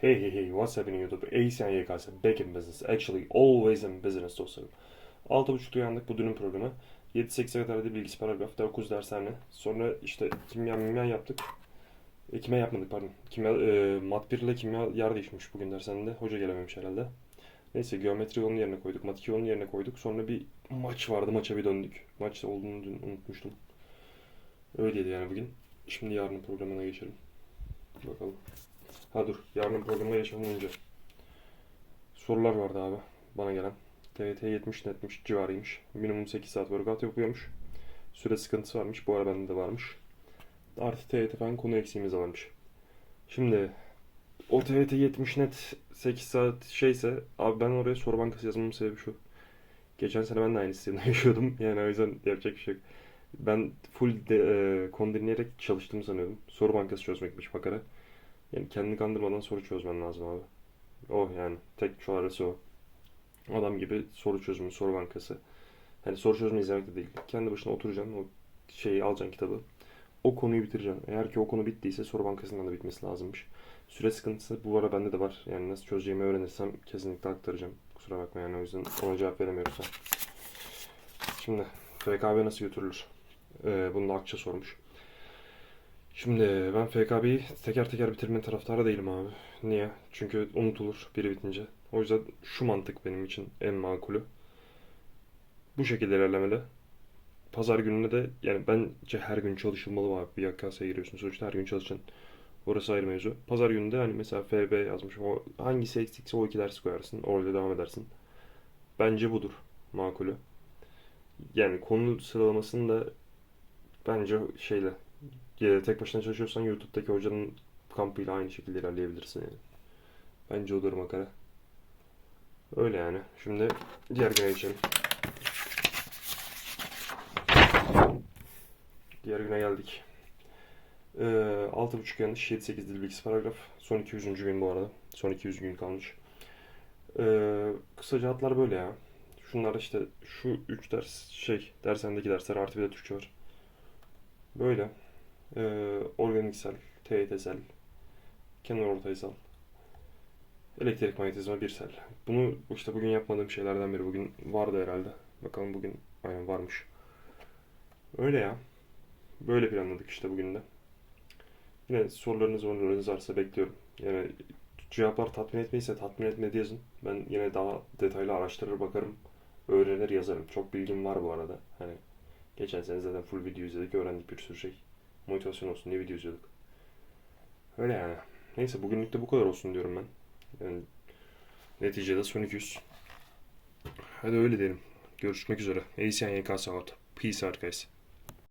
Hey hey hey what's happening YouTube? ACN YKS back in business. Actually always in business dostlarım. 6.30'da uyandık bu dünün programı. 7-8'e kadar da bilgisi paragraf, 9 dershane. Sonra işte kimya mimya yaptık. E, kimya yapmadık pardon. Kimya, e, mat 1 ile kimya yer değişmiş bugün dershanede. Hoca gelememiş herhalde. Neyse geometri onun yerine koyduk. Mat 2 onun yerine koyduk. Sonra bir maç vardı. Maça bir döndük. Maç olduğunu dün unutmuştum. Öyleydi yani bugün. Şimdi yarının programına geçelim. Bakalım. Ha dur. Yarının programına geçmeden önce. Sorular vardı abi. Bana gelen. TYT 70 netmiş civarıymış. Minimum 8 saat workout yapıyormuş. Süre sıkıntısı varmış. Bu ara bende de varmış. Artı TYT falan konu eksiğimiz varmış. Şimdi o TYT 70 net 8 saat şeyse abi ben oraya soru bankası yazmamın sebebi şu. Geçen sene ben de aynı sistemde yaşıyordum. Yani o yüzden yapacak bir şey yok. Ben full de, e, konu dinleyerek çalıştığımı sanıyordum. Soru bankası çözmekmiş makara. Yani kendini kandırmadan soru çözmen lazım abi. O yani tek çaresi o. Adam gibi soru çözümü, soru bankası. Hani soru çözümü izlemek de değil. Kendi başına oturacaksın, o şeyi alacaksın kitabı. O konuyu bitireceksin. Eğer ki o konu bittiyse soru bankasından da bitmesi lazımmış. Süre sıkıntısı bu ara bende de var. Yani nasıl çözeceğimi öğrenirsem kesinlikle aktaracağım. Kusura bakma yani o yüzden ona cevap veremiyoruz. Şimdi FKB nasıl götürülür? Ee, bunu da Akça sormuş. Şimdi ben FKB'yi teker teker bitirme taraftarı değilim abi. Niye? Çünkü unutulur biri bitince. O yüzden şu mantık benim için en makulü. Bu şekilde ilerlemeli. Pazar gününe de yani bence her gün çalışılmalı abi. Bir yakasaya giriyorsun sonuçta her gün çalışacaksın. Orası ayrı mevzu. Pazar gününde hani mesela FB yazmış. O hangisi eksikse o iki dersi koyarsın. Orada devam edersin. Bence budur makulü. Yani konu sıralamasını da bence şeyle tek başına çalışıyorsan YouTube'daki hocanın kampıyla aynı şekilde ilerleyebilirsin yani. Bence odur makara. Öyle yani. Şimdi diğer güne geçelim. Diğer güne geldik. Ee, 6.5 yanlış, 7-8 dil bilgisi paragraf. Son 200. gün bu arada. Son 200 gün kalmış. Ee, kısaca hatlar böyle ya. Şunlar işte şu 3 ders şey, dershanedeki dersler artı bir de Türkçe var. Böyle. Ee, organiksel, TYT'sel, kenar ortaysal, elektrik manyetizma birsel. Bunu işte bugün yapmadığım şeylerden biri. Bugün vardı herhalde. Bakalım bugün aynen varmış. Öyle ya. Böyle planladık işte bugün de. Yine sorularınız sorularınız varsa bekliyorum. Yani cevaplar tatmin etmeyse tatmin etmedi yazın. Ben yine daha detaylı araştırır bakarım. Öğrenir yazarım. Çok bilgim var bu arada. Hani geçen sene zaten full video izledik. Öğrendik bir sürü şey. Motivasyon olsun diye video izliyorduk. Öyle yani. Neyse bugünlük de bu kadar olsun diyorum ben. Yani neticede son 200. Hadi öyle diyelim. Görüşmek üzere. ACN YKS out. Peace out guys.